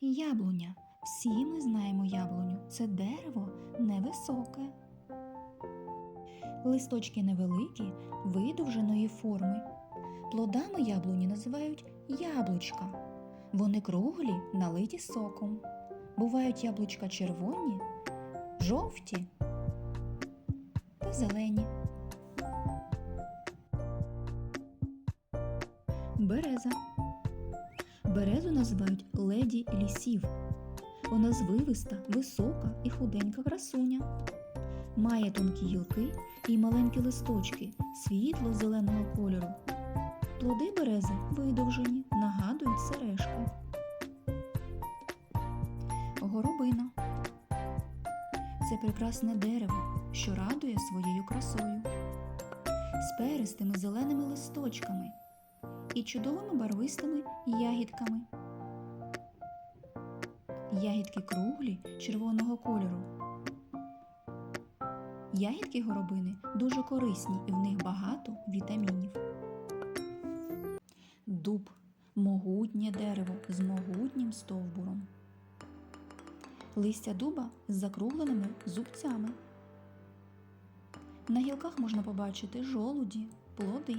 Яблуня. Всі ми знаємо яблуню. Це дерево невисоке. Листочки невеликі, видовженої форми. Плодами яблуні називають яблучка. Вони круглі, налиті соком. Бувають яблучка червоні, жовті зелені. Береза. Березу називають леді лісів. Вона звивиста, висока і худенька красуня. Має тонкі гілки і маленькі листочки світло-зеленого кольору. Плоди берези видовжені, нагадують сережки. Горобина це прекрасне дерево, що радує своєю красою, з перистими зеленими листочками і чудовими барвистими ягідками. Ягідки круглі червоного кольору. Ягідки горобини дуже корисні і в них багато вітамінів. Дуб могутнє дерево з могутнім стовбуром. Листя дуба з закругленими зубцями. На гілках можна побачити жолуді, плоди.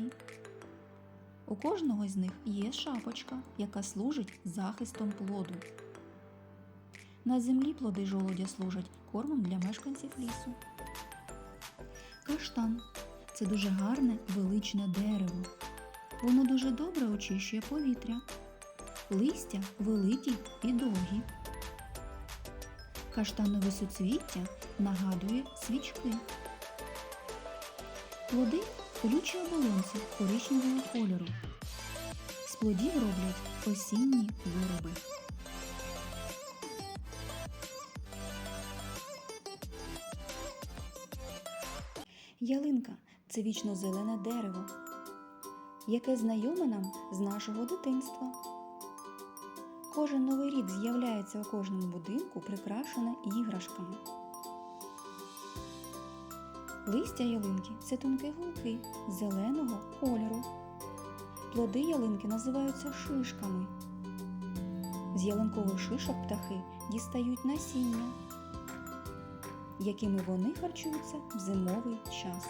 У кожного з них є шапочка, яка служить захистом плоду. На землі плоди жолудя служать кормом для мешканців лісу. Каштан це дуже гарне величне дерево. Воно дуже добре очищує повітря. Листя великі і довгі. Каштанове суцвіття нагадує свічки. Плоди колючі оболонці коричневого кольору. З плодів роблять осінні вироби. Ялинка це вічно зелене дерево, яке знайоме нам з нашого дитинства. Кожен новий рік з'являється у кожному будинку прикрашене іграшками. Листя ялинки це тонкі гілки зеленого кольору. Плоди ялинки називаються шишками. З ялинкових шишок птахи дістають насіння, якими вони харчуються в зимовий час.